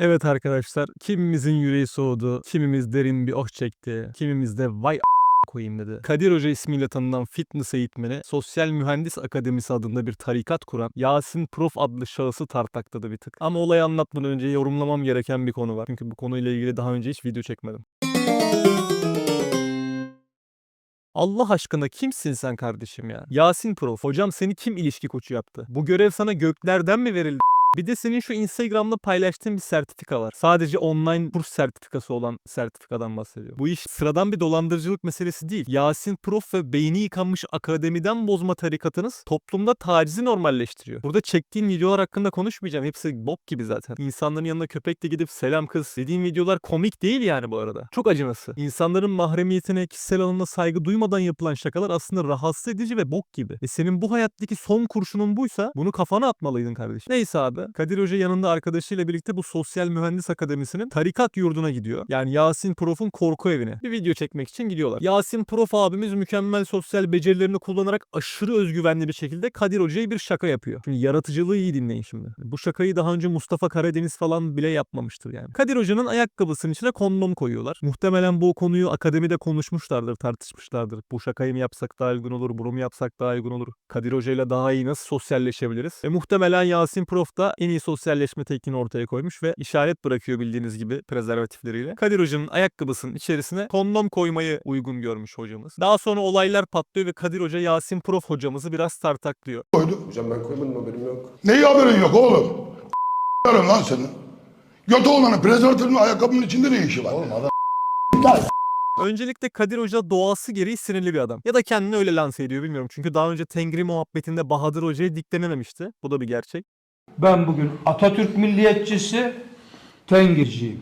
Evet arkadaşlar, kimimizin yüreği soğudu, kimimiz derin bir oh çekti, kimimiz de vay koyayım dedi. Kadir Hoca ismiyle tanınan fitness eğitmeni, Sosyal Mühendis Akademisi adında bir tarikat kuran Yasin Prof adlı şahısı tartakladı bir tık. Ama olayı anlatmadan önce yorumlamam gereken bir konu var. Çünkü bu konuyla ilgili daha önce hiç video çekmedim. Allah aşkına kimsin sen kardeşim ya? Yasin Prof, hocam seni kim ilişki koçu yaptı? Bu görev sana göklerden mi verildi? Bir de senin şu Instagram'da paylaştığın bir sertifika var. Sadece online kurs sertifikası olan sertifikadan bahsediyor. Bu iş sıradan bir dolandırıcılık meselesi değil. Yasin Prof ve beyni yıkanmış akademiden bozma tarikatınız toplumda tacizi normalleştiriyor. Burada çektiğim videolar hakkında konuşmayacağım. Hepsi bok gibi zaten. İnsanların yanına köpekle gidip selam kız dediğim videolar komik değil yani bu arada. Çok acınası. İnsanların mahremiyetine, kişisel alanına saygı duymadan yapılan şakalar aslında rahatsız edici ve bok gibi. Ve senin bu hayattaki son kurşunun buysa bunu kafana atmalıydın kardeşim. Neyse abi. Kadir Hoca yanında arkadaşıyla birlikte bu Sosyal Mühendis Akademisi'nin tarikat yurduna gidiyor. Yani Yasin Prof'un korku evine. Bir video çekmek için gidiyorlar. Yasin Prof abimiz mükemmel sosyal becerilerini kullanarak aşırı özgüvenli bir şekilde Kadir Hoca'ya bir şaka yapıyor. Şimdi yaratıcılığı iyi dinleyin şimdi. Bu şakayı daha önce Mustafa Karadeniz falan bile yapmamıştır yani. Kadir Hoca'nın ayakkabısının içine kondom koyuyorlar. Muhtemelen bu konuyu akademide konuşmuşlardır, tartışmışlardır. Bu şakayı mı yapsak daha uygun olur, bunu mu yapsak daha uygun olur? Kadir Hoca ile daha iyi nasıl sosyalleşebiliriz? Ve muhtemelen Yasin Prof da en iyi sosyalleşme tekniğini ortaya koymuş ve işaret bırakıyor bildiğiniz gibi prezervatifleriyle. Kadir Hoca'nın ayakkabısının içerisine kondom koymayı uygun görmüş hocamız. Daha sonra olaylar patlıyor ve Kadir Hoca Yasin Prof hocamızı biraz tartaklıyor. koydu. Hocam ben koymadım haberim yok. Neyi haberin yok oğlum? Yarın lan senin. Götü olanın prezervatifin ayakkabının içinde ne işi var? Oğlum adam Öncelikle Kadir Hoca doğası gereği sinirli bir adam. Ya da kendini öyle lanse ediyor bilmiyorum. Çünkü daha önce Tengri muhabbetinde Bahadır Hoca'ya diklenememişti. Bu da bir gerçek. Ben bugün Atatürk milliyetçisi, Tengirciyim.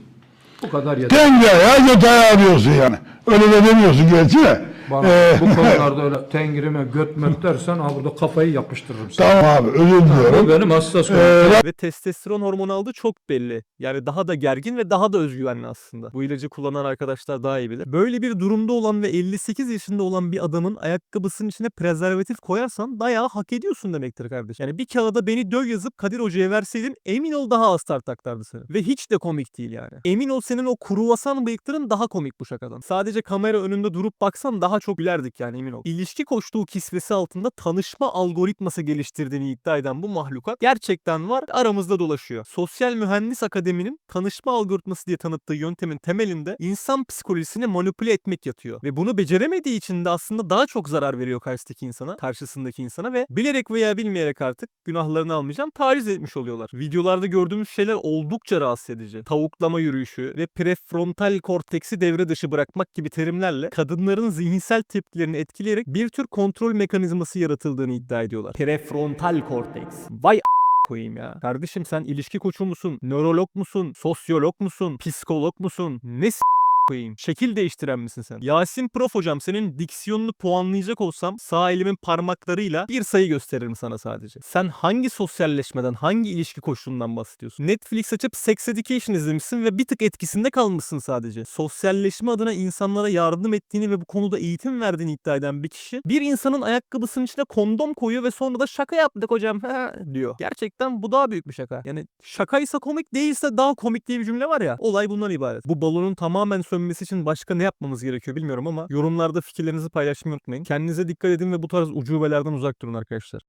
Bu kadar yeter. Tenge ya götaya arıyorsun yani. Öyle de demiyorsun gerçi de. Bana Ee, bu konularda öyle tengirime götmek dersen ha burada kafayı yapıştırırım sana. Tamam abi özür Bu diliyorum. benim hassas konum. Ve testosteron hormonu aldığı çok belli. Yani daha da gergin ve daha da özgüvenli aslında. Bu ilacı kullanan arkadaşlar daha iyi bilir. Böyle bir durumda olan ve 58 yaşında olan bir adamın ayakkabısının içine prezervatif koyarsan dayağı hak ediyorsun demektir kardeşim. Yani bir kağıda beni döv yazıp Kadir Hoca'ya verseydin emin ol daha az tartaklardı seni. Ve hiç de komik değil yani. Emin ol senin o kruvasan bıyıkların daha komik bu şakadan. Sadece kamera önünde durup baksan daha çok gülerdik yani emin ol. İlişki koştuğu kisvesi altında tanışma algoritması geliştirdiğini iddia eden bu mahlukat gerçekten var aramızda dolaşıyor. Sosyal Mühendis Akademi'nin tanışma algoritması diye tanıttığı yöntemin temelinde insan psikolojisini manipüle etmek yatıyor. Ve bunu beceremediği için de aslında daha çok zarar veriyor karşıdaki insana, karşısındaki insana ve bilerek veya bilmeyerek artık günahlarını almayacağım taciz etmiş oluyorlar. Videolarda gördüğümüz şeyler oldukça rahatsız edici. Tavuklama yürüyüşü ve prefrontal korteksi devre dışı bırakmak gibi terimlerle kadınların zihinsel tepkilerini etkileyerek bir tür kontrol mekanizması yaratıldığını iddia ediyorlar. Prefrontal korteks. Vay koyayım ya. Kardeşim sen ilişki koçu musun? Nörolog musun? Sosyolog musun? Psikolog musun? Ne s- koyayım. Şekil değiştiren misin sen? Yasin Prof hocam senin diksiyonunu puanlayacak olsam sağ elimin parmaklarıyla bir sayı gösteririm sana sadece. Sen hangi sosyalleşmeden, hangi ilişki koşulundan bahsediyorsun? Netflix açıp Sex Education izlemişsin ve bir tık etkisinde kalmışsın sadece. Sosyalleşme adına insanlara yardım ettiğini ve bu konuda eğitim verdiğini iddia eden bir kişi bir insanın ayakkabısının içine kondom koyuyor ve sonra da şaka yaptık hocam diyor. Gerçekten bu daha büyük bir şaka. Yani şakaysa komik değilse daha komik diye bir cümle var ya. Olay bundan ibaret. Bu balonun tamamen sönmesi için başka ne yapmamız gerekiyor bilmiyorum ama yorumlarda fikirlerinizi paylaşmayı unutmayın. Kendinize dikkat edin ve bu tarz ucubelerden uzak durun arkadaşlar.